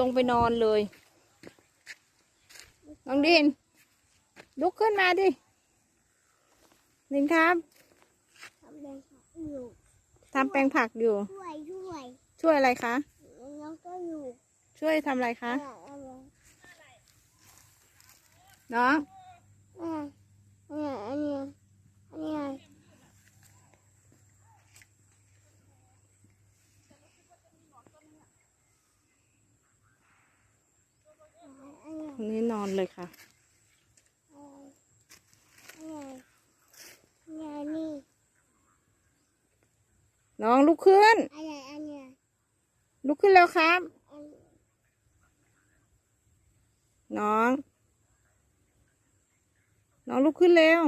ลงไปนอนเลย น้องดิน ลุกขึ้นมาดิ ดินครับ ทำเป็นอยู่ทำแปลงผักอยู่ ช่วยช่วยช่วยอะไรคะ น้องก็อยู่ช่วยทำอะไรคะอะไรอะไรน้อง อ่าอันเนี้ยอันเนี้ยอันเนี้ย ตรงนี้นอนเลยค่ะอันเนี้ยอันเนี้ยนี่น้องลุกขึ้นอันเนี้ยอันเนี้ยลุกขึ้นแล้วครับอันน้อง น้องลุกขึ้นแล้ว